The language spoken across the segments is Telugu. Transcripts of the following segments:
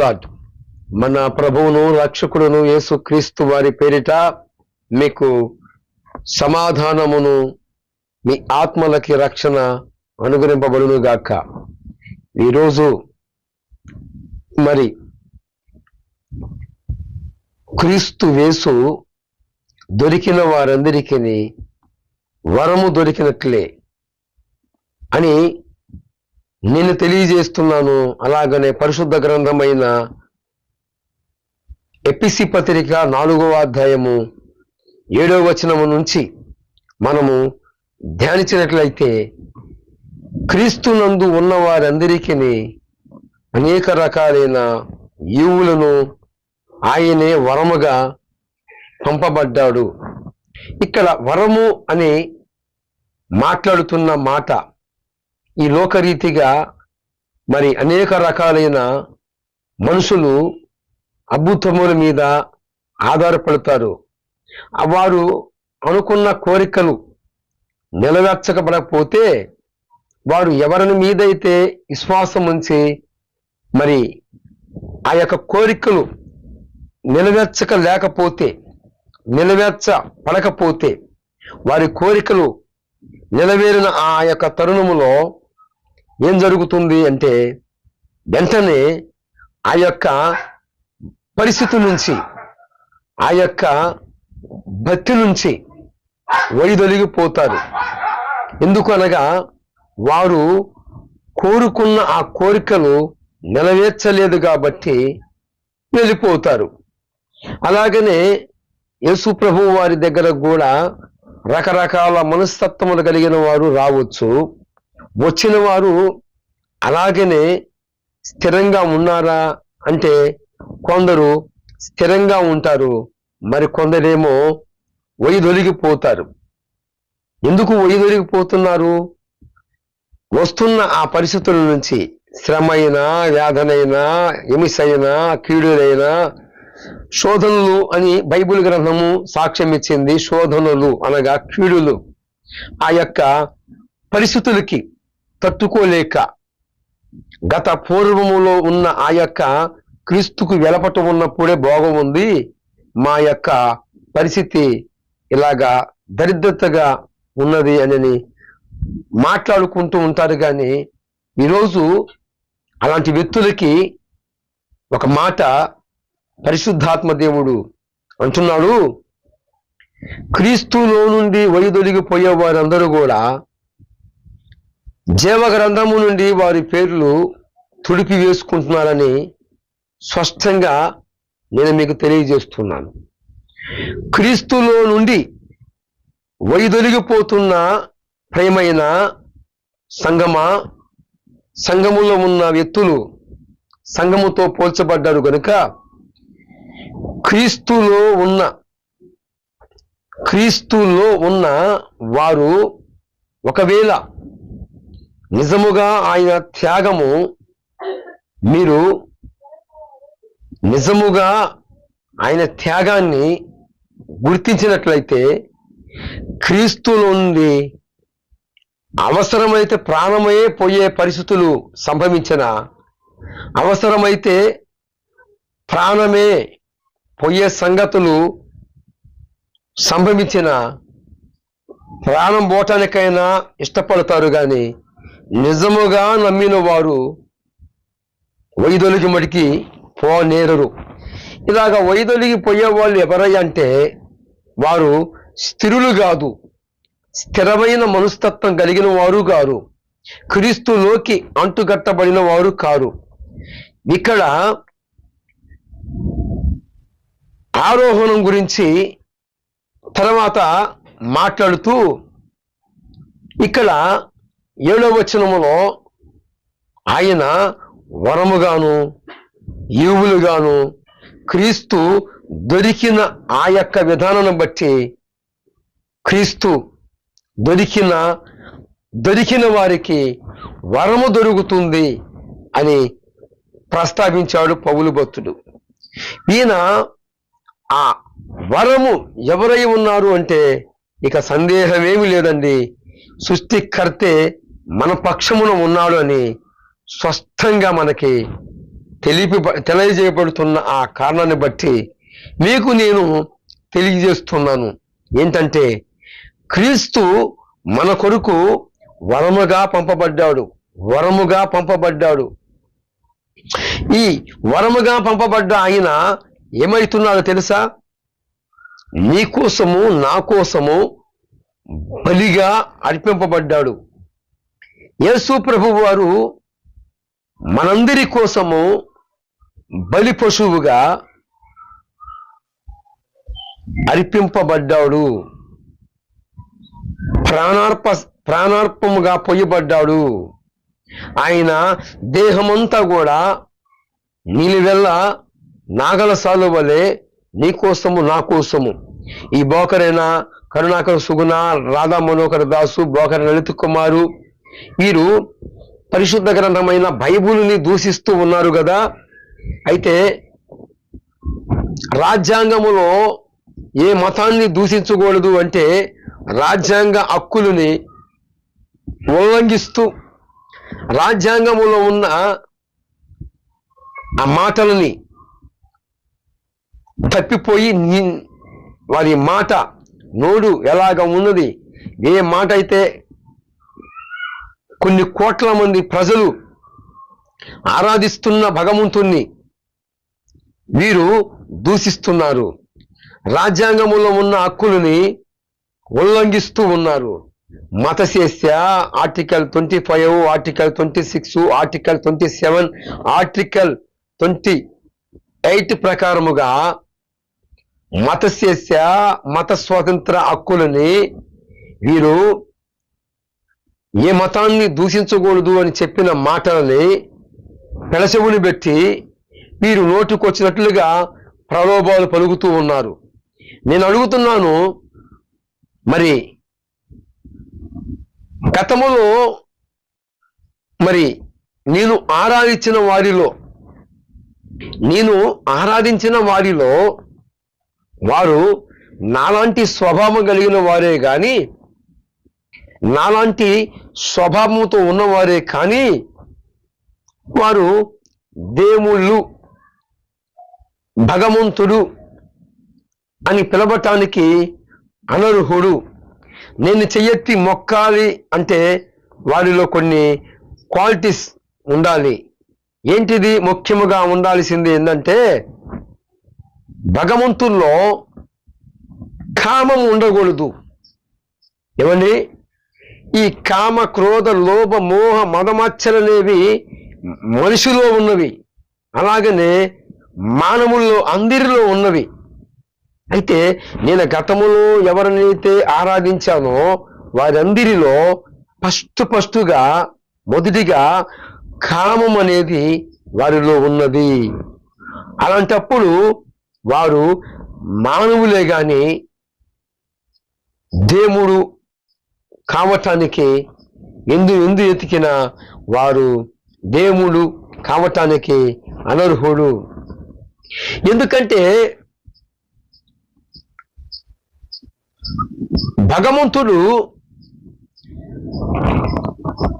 గాడ్ మన ప్రభువును రక్షకుడును యేసు క్రీస్తు వారి పేరిట మీకు సమాధానమును మీ ఆత్మలకి రక్షణ అనుగ్రహింపబడును గాక ఈరోజు మరి క్రీస్తు వేసు దొరికిన వారందరికీ వరము దొరికినట్లే అని నేను తెలియజేస్తున్నాను అలాగనే పరిశుద్ధ గ్రంథమైన ఎపిసి పత్రిక నాలుగవ అధ్యాయము ఏడవ వచనము నుంచి మనము ధ్యానించినట్లయితే క్రీస్తునందు ఉన్న వారందరికీ అనేక రకాలైన ఈవులను ఆయనే వరముగా పంపబడ్డాడు. ఇక్కడ వరము అని మాట్లాడుతున్న మాట ఈ లోకరీతిగా మరి అనేక రకాలైన మనుషులు అద్భుతముల మీద ఆధారపడతారు. వారు అనుకున్న కోరికలు నెరవేర్చకపోతే వారు ఎవరిని మీదైతే విశ్వాసం ఉంచి మరి ఆ యొక్క కోరికలు నెలవేర్చక లేకపోతే నెలవేర్చ పడకపోతే వారి కోరికలు నెలవేరిన ఆ యొక్క తరుణములో ఏం జరుగుతుంది అంటే వెంటనే ఆ యొక్క పరిస్థితి నుంచి ఆ యొక్క భక్తి నుంచి వైదొలిగిపోతారు ఎందుకు అనగా వారు కోరుకున్న ఆ కోరికలు నెరవేర్చలేదు కాబట్టి వెళ్ళిపోతారు. అలాగనే యేసు ప్రభు వారి దగ్గర కూడా రకరకాల మనస్తత్వములు కలిగిన వారు రావచ్చు. వచ్చిన వారు అలాగనే స్థిరంగా ఉన్నారా అంటే కొందరు స్థిరంగా ఉంటారు మరి కొందరేమో వైదొలిగిపోతారు ఎందుకు వైదొలిగిపోతున్నారు వస్తున్న ఆ పరిస్థితుల నుంచి శ్రమైనా వ్యాధనైనా ఎమిసైనా కీడులైనా శోధనలు అని బైబిల్ గ్రంథము సాక్ష్యం ఇచ్చింది. శోధనలు అనగా కీడులు. ఆ యొక్క పరిస్థితులకి తట్టుకోలేక గత పూర్వములో ఉన్న ఆ యొక్క క్రీస్తుకు వెలపట ఉన్నప్పుడే భోగం ఉంది. మా యొక్క పరిస్థితి ఇలాగా దరిద్రతగా ఉన్నది అని మాట్లాడుకుంటూ ఉంటారు కానీ ఈరోజు అలాంటి వ్యక్తులకి ఒక మాట పరిశుద్ధాత్మ దేవుడు అంటున్నాడు. క్రీస్తులో నుండి వైదొలిగిపోయే వారందరూ కూడా జీవ గ్రంథము నుండి వారి పేర్లు తుడిపి వేసుకుంటున్నారని స్పష్టంగా నేను మీకు తెలియజేస్తున్నాను. క్రీస్తులో నుండి వైదొలిగిపోతున్న ప్రేమైన సంగమ సంఘములో ఉన్న వ్యక్తులు సంఘముతో పోల్చబడ్డారు కనుక క్రీస్తులో ఉన్న క్రీస్తులో ఉన్న వారు ఒకవేళ నిజముగా ఆయన త్యాగము మీరు నిజముగా ఆయన త్యాగాన్ని గుర్తించినట్లయితే క్రీస్తు నుండి అవసరమైతే ప్రాణమయ్యే పోయే పరిస్థితులు సంభవించిన అవసరమైతే ప్రాణమే పోయే సంగతులు సంభవించిన ప్రాణం పోవటానికైనా ఇష్టపడతారు కానీ నిజముగా నమ్మిన వారు వైదొలిగి మడికి పోనేరరు. ఇలాగ వైదొలిగి పోయే వాళ్ళు అంటే వారు స్థిరులు కాదు. స్థిరమైన మనస్తత్వం కలిగిన వారు కారు. క్రీస్తులోకి అంటుగట్టబడిన వారు కారు. ఇక్కడ ఆరోహణం గురించి తర్వాత మాట్లాడుతూ ఇక్కడ ఏడో వచనములో ఆయన వరముగాను ఈవులుగాను క్రీస్తు దొరికిన ఆ యొక్క విధానం బట్టి క్రీస్తు దొరికిన దొరికిన వారికి వరము దొరుకుతుంది అని ప్రస్తావించాడు పౌలు భక్తుడు. ఈయన ఆ వరము ఎవరై ఉన్నారు అంటే ఇక సందేహమేమి లేదండి. సృష్టికర్తే మన పక్షమున ఉన్నాడు అని స్పష్టంగా మనకి తెలిపి తెలియజేయబడుతున్న ఆ కారణాన్ని బట్టి మీకు నేను తెలియజేస్తున్నాను. ఏంటంటే క్రీస్తు మన కొరకు వరముగా పంపబడ్డాడు. వరముగా పంపబడ్డాడు. ఈ వరముగా పంపబడ్డ ఆయన ఏమవుతున్నాడో తెలుసా? నీ కోసము నా కోసము బలిగా అర్పింపబడ్డాడు. యేసు ప్రభు వారు మనందరి కోసము బలి పశువుగా అర్పింపబడ్డాడు. ప్రాణార్ప ప్రాణార్పముగా పొయ్యబడ్డాడు. ఆయన దేహమంతా కూడా నీలివెల్ల నాగల సాలు వలె నీ కోసము నా కోసము. ఈ బోకరైన కరుణాకర సుగుణ రాధా మనోహర్ దాసు బోకర లలిత్ కుమారు వీరు పరిశుద్ధ గ్రంథమైన బైబుల్ని దూషిస్తూ ఉన్నారు కదా. అయితే రాజ్యాంగములో ఏ మతాన్ని దూషించకూడదు అంటే రాజ్యాంగ హక్కులని ఉల్లంఘిస్తూ రాజ్యాంగములో ఉన్న ఆ మాటలని తప్పిపోయి వారి మాట నోడు ఎలాగ ఉన్నది ఏ మాట అయితే కొన్ని కోట్ల మంది ప్రజలు ఆరాధిస్తున్న భగవంతుణ్ణి వీరు దూషిస్తున్నారు. రాజ్యాంగములో ఉన్న హక్కులని ఉల్లంఘిస్తూ ఉన్నారు. మతశేస్య article twenty five article twenty six article twenty seven article twenty eight ప్రకారముగా మతశేస్య మత స్వాతంత్ర హక్కులని వీరు ఏ మతాన్ని దూషించకూడదు అని చెప్పిన మాటలని పెడచెవుని పెట్టి వీరు నోటికొచ్చినట్లుగా ప్రలోభాలు పలుకుతూ ఉన్నారు. నేను అడుగుతున్నాను మరి గతములో మరి నేను ఆరాధించిన వారిలో నేను ఆరాధించిన వారిలో వారు నాలాంటి స్వభావం కలిగిన వారే కానీ నాలాంటి స్వభావంతో ఉన్నవారే కానీ వారు దేవుళ్ళు భగవంతుడు అని పిలవటానికి అనర్హుడు. నేను చెయ్యెత్తి మొక్కాలి అంటే వారిలో కొన్ని క్వాలిటీస్ ఉండాలి. ఏంటిది ముఖ్యముగా ఉండాల్సింది ఏంటంటే భగవంతుల్లో కామం ఉండకూడదు. ఏమండి? ఈ కామ క్రోధ లోభ మోహ మదమచ్చలనేవి మనిషిలో ఉన్నవి. అలాగనే మానవుల్లో అందరిలో ఉన్నవి. అయితే నేను గతములో ఎవరినైతే ఆరాధించానో వారందరిలో ఫస్ట్ ఫస్ట్గా మొదటిగా కామం అనేది వారిలో ఉన్నది. అలాంటప్పుడు వారు మానవులే కానీ దేవుడు కావటానికి ఎందు ఎందు ఎతికిన వారు దేవుడు కావటానికి అనర్హుడు. ఎందుకంటే భగవంతుడు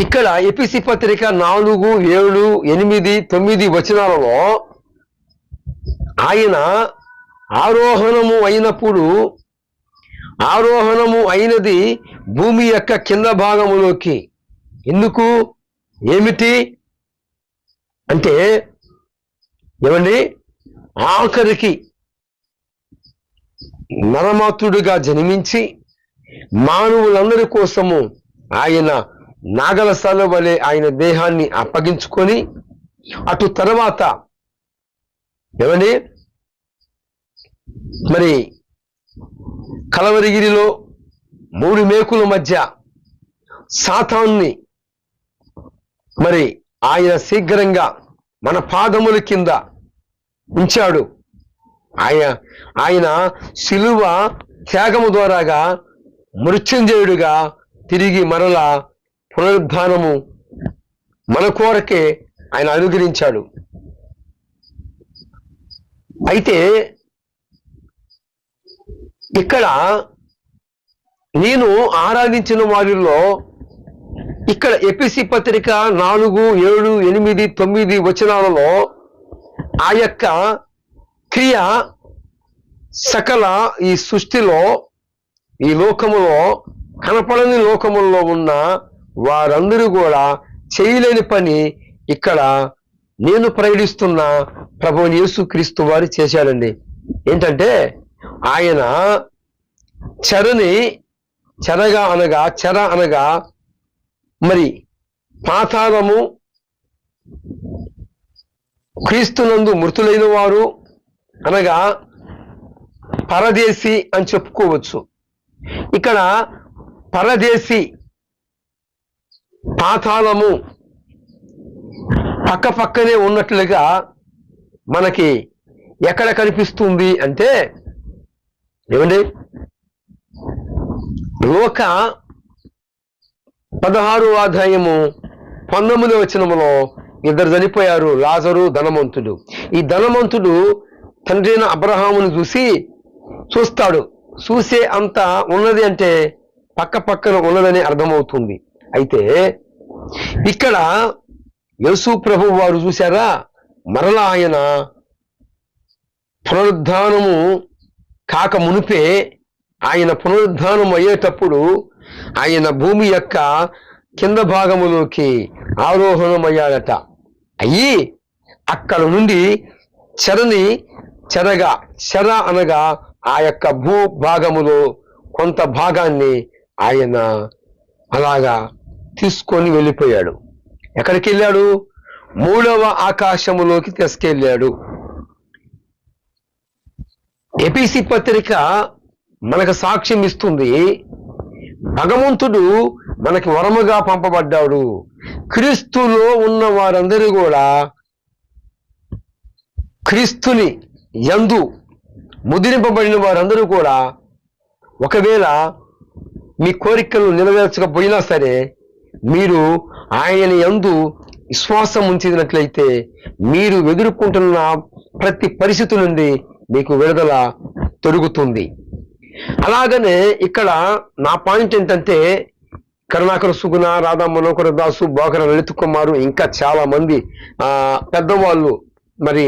ఇక్కడ ఎపిసి పత్రిక నాలుగు ఏడు ఎనిమిది తొమ్మిది వచనాలలో ఆయన ఆరోహణము అయినప్పుడు ఆరోహణము అయినది భూమి యొక్క కింద భాగములోకి. ఎందుకు? ఏమిటి? అంటే ఏమండి? ఆఖరికి నరమాతుడుగా జన్మించి మానవులందరి కోసము ఆయన నాగలసాల వలె ఆయన దేహాన్ని అప్పగించుకొని అటు తర్వాత ఏమండి? మరి కలవరిగిరిలో మూడు మేకుల మధ్య సాతాన్ని మరి ఆయన శీఘ్రంగా మన పాదముల కింద ఉంచాడు. ఆయన ఆయన శిలువ త్యాగము ద్వారాగా మృత్యుంజయుడుగా తిరిగి మరలా పునరుద్ధానము మన కోరకే ఆయన అనుగ్రహించాడు. అయితే ఇక్కడ నేను ఆరాధించిన వారిలో ఇక్కడ ఎపిసి పత్రిక నాలుగు ఏడు ఎనిమిది తొమ్మిది వచనాలలో ఆ యొక్క క్రియ సకల ఈ సృష్టిలో ఈ లోకములో కనపడని లోకముల్లో ఉన్న వారందరూ కూడా చేయలేని పని ఇక్కడ నేను ప్రయడిస్తున్న ప్రభు యేసు క్రీస్తు వారు చేశాడండి ఏంటంటే ఆయన చెరని చెరగా అనగా చెర అనగా మరి పాతాళము క్రీస్తునందు మృతులైన వారు అనగా పరదేశి అని చెప్పుకోవచ్చు. ఇక్కడ పరదేశి పాతాళము పక్క పక్కనే ఉన్నట్లుగా మనకి ఎక్కడ కనిపిస్తుంది అంటే ఏమండి? లోక పదహారు అధ్యాయము పంతొమ్మిది వచనములో ఇద్దరు చనిపోయారు లాజరు ధనవంతుడు ఈ ధనవంతుడు తండ్రి అయిన అబ్రహామును చూసి చూస్తాడు. చూసే అంత ఉన్నది అంటే పక్క పక్కన ఉన్నదని అర్థమవుతుంది. అయితే ఇక్కడ యేసు ప్రభు వారు చూశారా? మరలా ఆయన పునరుద్ధానము కాక మునిపే ఆయన పునరుద్ధానం అయ్యేటప్పుడు ఆయన భూమి యొక్క కింద భాగములోకి ఆరోహణమయ్యాడట. అయ్యి అక్కడ నుండి చెరని చెరగా చెర అనగా ఆ యొక్క భూ భాగములో కొంత భాగాన్ని ఆయన అలాగా తీసుకొని వెళ్ళిపోయాడు. ఎక్కడికి వెళ్ళాడు మూడవ ఆకాశములోకి తీసుకెళ్ళాడు. ఎపిసి పత్రిక మనకు సాక్ష్యం ఇస్తుంది. భగవంతుడు మనకి వరముగా పంపబడ్డాడు. క్రీస్తులో ఉన్న వారందరూ కూడా క్రీస్తుని యందు ముదిరింపబడిన వారందరూ కూడా ఒకవేళ మీ కోరికలు నెరవేర్చకపోయినా సరే మీరు ఆయన యందు విశ్వాసం ఉంచినట్లయితే మీరు ఎదుర్కొంటున్న ప్రతి పరిస్థితి నుండి మీకు విడుదల దొరుకుతుంది అలాగనే ఇక్కడ నా పాయింట్ ఏంటంటే కరుణాకర సుగుణ రాధా మనోకర దాసు బోకర లలిత్ కుమారు ఇంకా చాలా మంది ఆ పెద్దవాళ్ళు మరి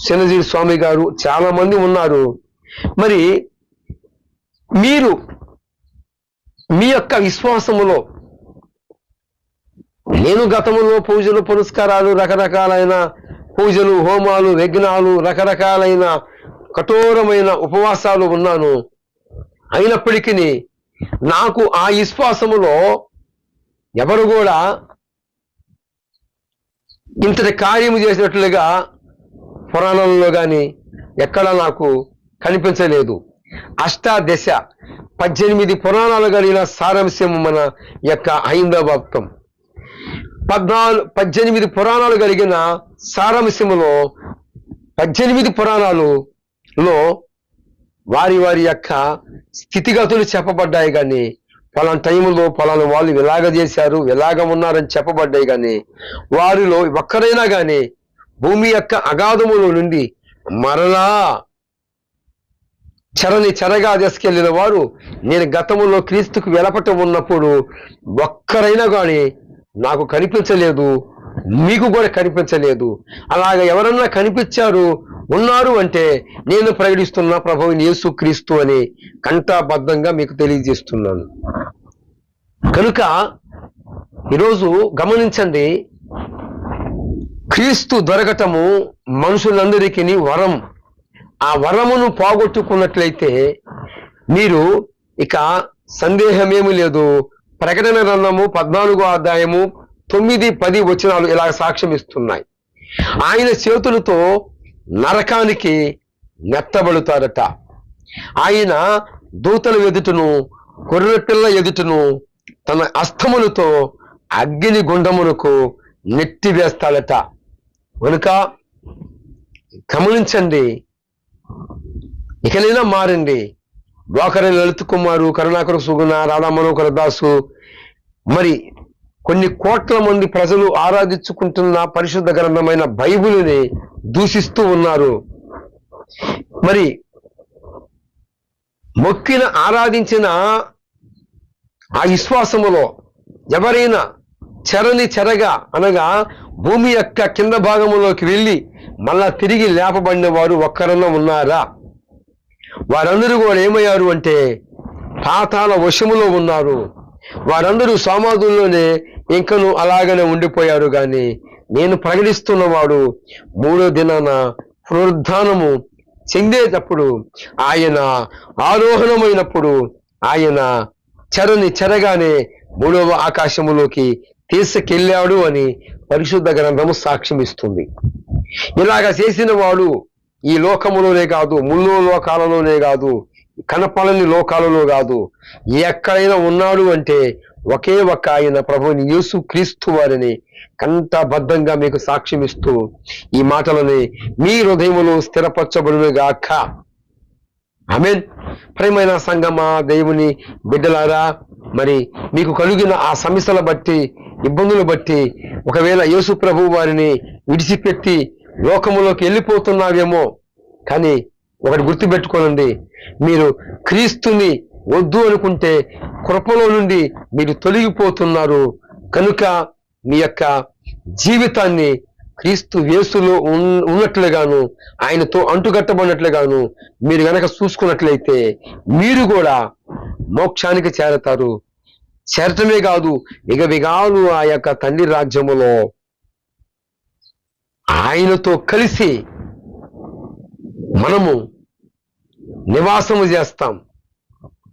చిన్నజీవి స్వామి గారు చాలా మంది ఉన్నారు. మరి మీరు మీ యొక్క విశ్వాసములో నేను గతములో పూజలు పురస్కారాలు రకరకాలైన పూజలు హోమాలు యజ్ఞాలు రకరకాలైన కఠోరమైన ఉపవాసాలు ఉన్నాను. అయినప్పటికీ నాకు ఆ విశ్వాసములో ఎవరు కూడా ఇంతటి కార్యము చేసినట్లుగా పురాణంలో కానీ ఎక్కడ నాకు కనిపించలేదు. అష్టాదశ పద్దెనిమిది పురాణాలు కలిగిన సారాంశము మన యొక్క హైందవ భక్తం. పద్నాలుగు పద్దెనిమిది పురాణాలు కలిగిన సారాంశములో పద్దెనిమిది పురాణాలు లో వారి వారి యొక్క స్థితిగతులు చెప్పబడ్డాయి కానీ పలానా టైంలో పలానా వాళ్ళు ఇలాగ చేశారు ఇలాగ ఉన్నారని చెప్పబడ్డాయి కానీ వారిలో ఒక్కరైనా కానీ భూమి యొక్క అగాధములో నుండి మరలా చెరని చెరగా తీసుకెళ్ళిన వారు నేను గతంలో క్రీస్తుకు వెలపట ఉన్నప్పుడు ఒక్కరైనా కానీ నాకు కనిపించలేదు మీకు కూడా కనిపించలేదు. అలాగ ఎవరన్నా కనిపించారు ఉన్నారు అంటే నేను ప్రకటిస్తున్న ప్రభువుని యేసు క్రీస్తు అని కంఠాబద్ధంగా మీకు తెలియజేస్తున్నాను. కనుక ఈరోజు గమనించండి క్రీస్తు దొరకటము మనుషులందరికీ వరం. ఆ వరమును పోగొట్టుకున్నట్లయితే మీరు ఇక సందేహమేమి లేదు. ప్రకటన గ్రంథము పద్నాలుగో అధ్యాయము తొమ్మిది పది వచనాలు ఇలా సాక్ష్యం ఇస్తున్నాయి. ఆయన చేతులతో నరకానికి నెత్తబడుతారట. ఆయన దూతల ఎదుటను గొర్రెపిల్ల ఎదుటను తన అస్తములతో అగ్ని గుండమునకు నెట్టివేస్తాడట. కనుక గమనించండి. ఇకనైనా మారండి. ద్వాకర లలిత్ కుమారు కరుణాకర సుగుణ రాధామనోకర దాసు మరి కొన్ని కోట్ల మంది ప్రజలు ఆరాధించుకుంటున్న పరిశుద్ధ గ్రంథమైన బైబిల్ని దూషిస్తూ ఉన్నారు. మరి మొక్కిన ఆరాధించిన ఆ విశ్వాసములో ఎవరైనా చెరని చెరగా అనగా భూమి యొక్క కింద భాగంలోకి వెళ్ళి మళ్ళా తిరిగి లేపబడిన వారు ఒక్కరన్నా ఉన్నారా? వారందరూ కూడా ఏమయ్యారు అంటే పాతాల వశములో ఉన్నారు. వారందరూ సమాధుల్లోనే ఇంకను అలాగనే ఉండిపోయారు గాని నేను ప్రకటిస్తున్నవాడు మూడో దినాన పునరుద్ధానము చెందేటప్పుడు ఆయన ఆరోహణమైనప్పుడు ఆయన చెరని చెరగానే మూడవ ఆకాశములోకి తీసుకెళ్ళాడు అని పరిశుద్ధ గ్రంథము సాక్ష్యం ఇస్తుంది ఇలాగ చేసిన వాడు ఈ లోకములోనే కాదు ముళ్ళు లోకాలలోనే కాదు కనపడని లోకాలలో కాదు ఎక్కడైనా ఉన్నాడు అంటే ఒకే ఒక్క ఆయన ప్రభుని యేసు క్రీస్తు వారిని కంఠబద్ధంగా మీకు సాక్ష్యం ఇస్తూ ఈ మాటలని మీ హృదయములో స్థిరపరచబడును గాక ఆమెన్. ప్రేమైన సంగమా దేవుని బిడ్డలారా మరి మీకు కలిగిన ఆ సమస్యల బట్టి ఇబ్బందులు బట్టి ఒకవేళ యేసు ప్రభు వారిని విడిచిపెట్టి లోకములోకి వెళ్ళిపోతున్నావేమో కానీ ఒకటి గుర్తుపెట్టుకోనండి. మీరు క్రీస్తుని వద్దు అనుకుంటే కృపలో నుండి మీరు తొలగిపోతున్నారు. కనుక మీ యొక్క జీవితాన్ని క్రీస్తు వేసులో ఉన్నట్లుగాను ఆయనతో అంటుకట్టబడినట్లుగాను మీరు గనక చూసుకున్నట్లయితే మీరు కూడా మోక్షానికి చేరతారు. చేరటమే కాదు విగవిగాలు ఆ యొక్క తండ్రి రాజ్యములో ఆయనతో కలిసి మనము నివాసము చేస్తాం.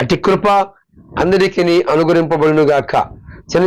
అటు కృప అందరికీ అనుగ్రహింపబడునుగాక. చిన్న